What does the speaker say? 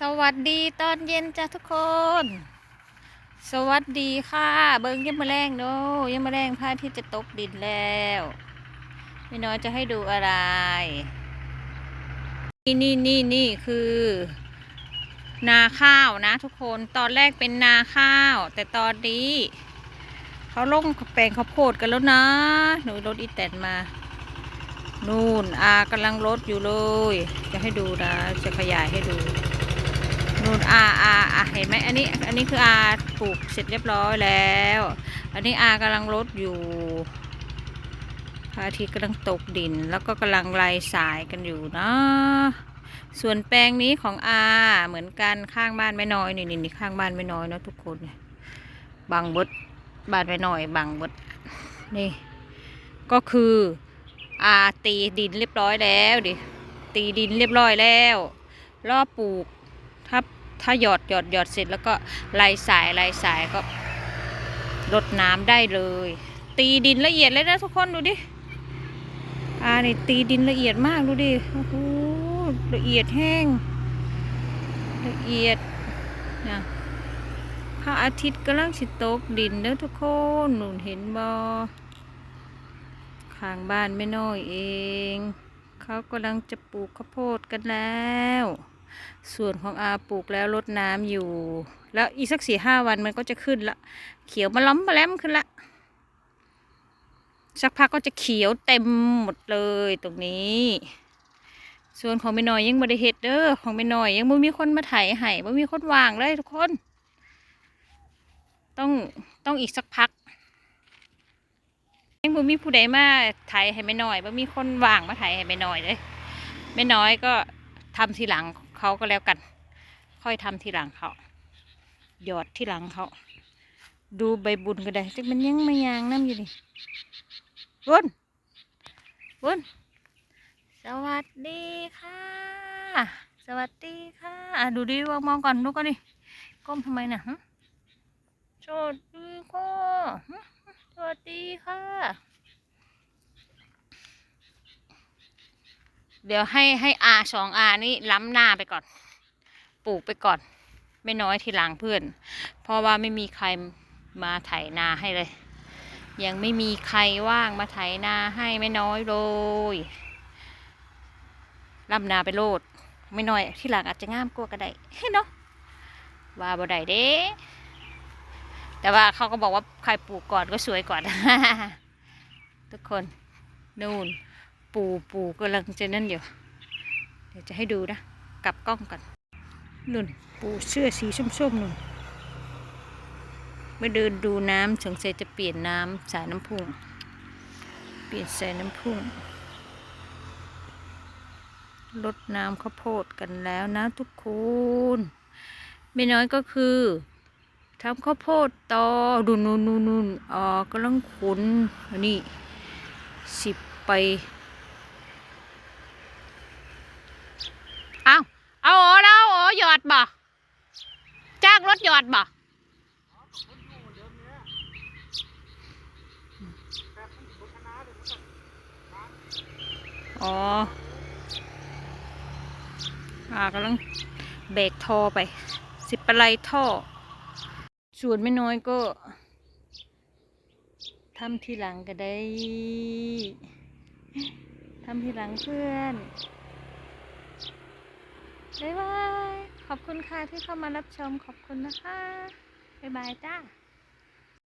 สวัสดีตอนเย็นจ้ะทุกคน สวัสดีค่ะ เบิ้งยังมาแรงโดยังมาแรงพระอาที่จะตกดินแล้วไม่น้อยจะให้ดูอะไร นี่นี่นี่นี่คือ นาข้าวนะทุกคนตอนแรกเป็นนาข้าว แต่ตอนนี้เขาลงแปลงข้าวโพดกันแล้วนะ หนูรถอีแตนมานู่นอากำลังรถอยู่เลย จะให้ดูนะ จะขยายให้ดู นู่นอาอาอาเห็นไหมอันนี้อันนี้คืออาปลูกเสร็จเรียบร้อยแล้ว อันนี้อากำลังรดอยู่พระอาทิตย์กำลังตกดิน แล้วก็กำลังไล่สายกันอยู่นะส่วนแปลงนี้ของอาเหมือนกันข้างบ้านไม่น้อยนี่นี่นข้างบ้านไม่น้อยเนาะทุกคนบางบดบ้านไม่น้อยบางบดนี่ ก็คืออาตีดินเรียบร้อยแล้วดิตีดินเรียบร้อยแล้วรอบปลูก ถ้าหยอดหยอดหยอดเสร็จแล้วก็ไล่สายไล่สายก็รดน้ำได้เลย ตีดินละเอียดเลยนะทุกคนดูดิอ่านี่ตีดินละเอียดมากดูดิโอ้โหละเอียดแห้ง ละเอียดนะพระอาทิตย์กำลังสิตกดินเด้อทุกคนหนุนเห็นบอข้างบ้านไม่น้อยเอง เขากำลังจะปลูกข้าวโพดกันแล้ว ส่วนของอาปลูกแล้วรดน้ำอยู่ แล้วอีกสักสี่ห้าวันมันก็จะขึ้นละ เขียวมาล้อมมาแล้มขึ้นละ สักพักก็จะเขียวเต็มหมดเลยตรงนี้ ส่วนของไม่น้อยยังไม่ได้เห็ดเด้อของไม่น้อยยังไม่มีคนมาไถให้ไม่มีคนวางเลยทุกคน ต้องต้องอีกสักพักยังบ่มีผู้ใดมาไถให้ไม่น้อยบ่มีคนวางมาไถให้ไม่น้อยเลยไม่น้อยก็ทำทีหลัง เขาก็แล้วกัน ค่อยทำทีหลังเขาหยอดทีหลังเขาดูใบบุญก็ได้แต่มันยังไม่ยางน้ำอยู่นี่บุญบุญสวัสดีค่ะ สวัสดีค่ะอะดูดิว่ามองก่อนดูก่อนดิก้มทำไมนะฮะสวัสดีค่ะสวัสดีค่ะ เดี๋ยวให้ให้อาสองอานี่ล้ำหน้าไปก่อน ปลูกไปก่อน ไม่น้อยทีหลังเพื่อน เพราะว่าไม่มีใครมาไถนาให้เลย ยังไม่มีใครว่างมาไถนาให้ไม่น้อยเลยล้ำนาไปโลด ไม่น้อยที่หลังอาจจะง่ามกว่าก็ได้เนาะว่าบ่ได้เด้ แต่ว่าเขาก็บอกว่าใครปลูกก่อนก็สวยก่อน ทุกคน นู่น ปูปูกำลังจะนั่นอยู่ เดี๋ยวจะให้ดูนะ กลับกล้องก่อนนุ่น ปูเสื้อสีส้มๆนุ่นมื่อเดินดูน้ำสงสัยจะเปลี่ยนน้ำสายน้ำพุ่ง เปลี่ยนสายน้ำพุ่งลดน้ำข้าวโพดกันแล้วนะทุกคนไม่น้อยก็คือทำข้าวโพดต่อดูนู่นนู่นนู่นอ๋อกำลังขนนนี้สิบไป เอาเอาโอแล้วโอหยอดบ่จ้างรถหยอดบ่อ๋ออ่ากำลังเบรกท่อไป สิบปะไลท่อ ส่วนไม่น้อยก็ทำทีหลังก็ได้ทำทีหลังเพื่อน บ๊ายบาย ขอบคุณค่ะที่เข้ามารับชมขอบคุณนะคะ บ๊ายบายจ้า